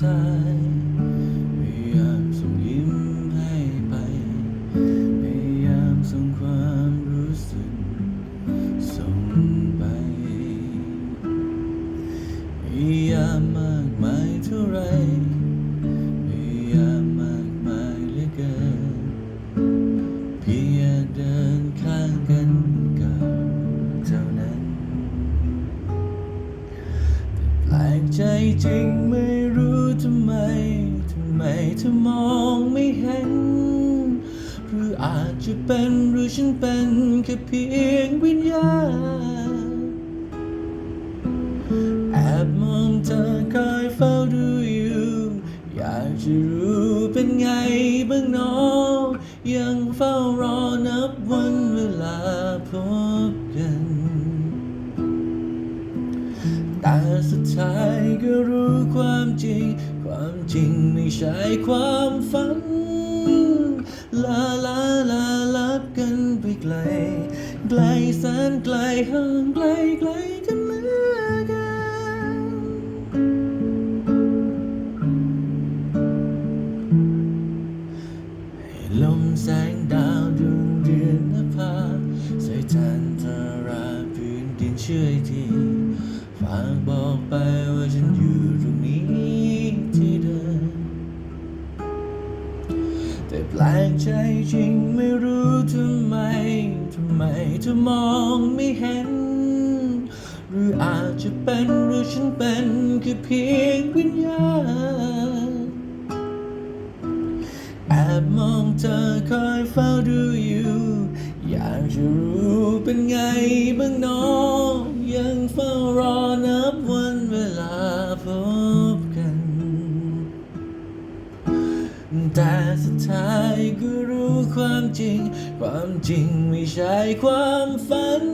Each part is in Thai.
ทายพยายามส่งยิ้มให้ไปพยายามส่งความรู้สึก ส่งไปพยายามมากมายเท่าไรพยายามมากมายเหลือเกินเพียงเดินข้างกันกับเท่านั้น แปลกใจจริงไม่รู้ทำไมทำไม เธอมองไม่เห็น หรืออาจจะเป็นหรือฉันเป็นแค่เพียงวิญญาณ แอบมองเธอคอยเฝ้าดูอยู่ อยากจะรู้เป็นไงบ้างน้องยังเฝ้ารอนับวันเวลาพบ แต่สุดท้ายก็รู้ความจริง ความจริงไม่ใช่ความฝัน ลาลาลาลับกันไปไกล ไกลแสนไกลห่างไกลไกลกันเหลือเกินให้ลมแสงดาวดวงเดือนนภาใส่จันทราพื้นดินช่วยที ฝากบอกไปว่าฉันอยู่ตรงนี้ที่เดิมแต่แปลกใจจริงไม่รู้ทำไมทำไมเธอมองไม่เห็น หรืออาจจะเป็นหรือฉันเป็นแค่เพียงวิญญาณแอบมองเธอคอยเฝ้าดูอยู่ อยากจะรู้เป็นไงบ้างน้อ แต่สุดท้ายก็รู้ความจริง ความจริงไม่ใช่ความฝัน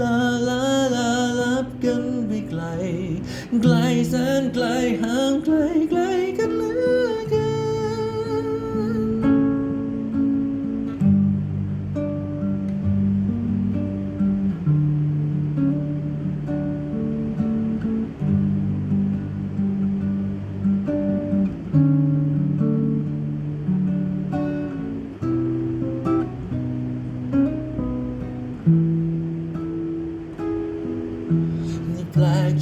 ลาลาลาลับกันไปไกล ไกลแสนไกลห่างไกลไกล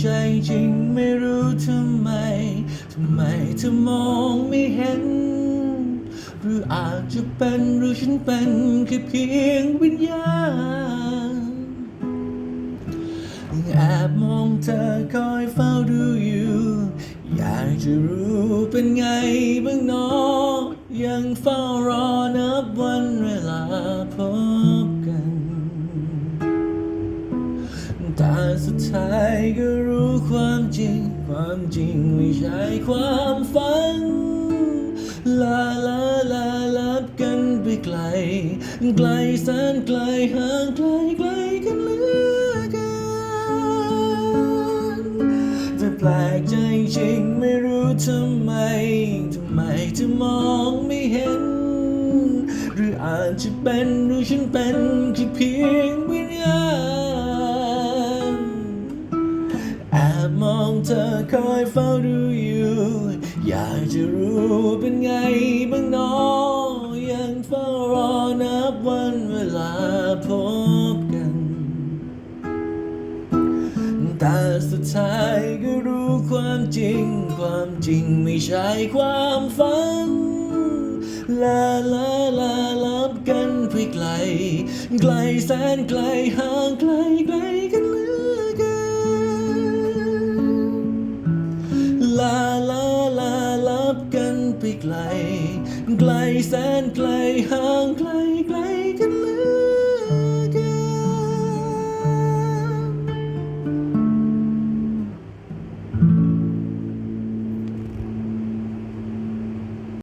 ใจจริงไม่รู้ทำไม ทำไมเธอมองไม่เห็น หรืออาจจะเป็นหรือฉันเป็นแค่เพียงวิญญาณแอบมองเธอคอยเฝ้าดูอยู่ อยากจะรู้เป็นไงบ้างน้องยังเฝ้ารอนับวัน ท้ายก็รู้ความจริง ความจริงไม่ใช่ความฝัน ลาลาลาลับกันไปไกล ไกลแสนไกลห่างไกลไกลกันเหลือเกินจะแปลกใจจริงไม่รู้ทำไม ทำไมถึงมองไม่เห็น หรืออาจจะเป็นหรือฉันเป็นแค่เพียง เธอคอยเฝ้าดูอยู่ อยากจะรู้เป็นไงบ้างน้องยังเฝ้ารอนับวันเวลาพบกัน แต่สุดท้ายก็รู้ความจริง ความจริงไม่ใช่ความฝันลาลาลาลับกันไปไกล ไกลแสนไกลห่างไกลไกลกัน ไปไกล ไกลแสนไกลห่างไกล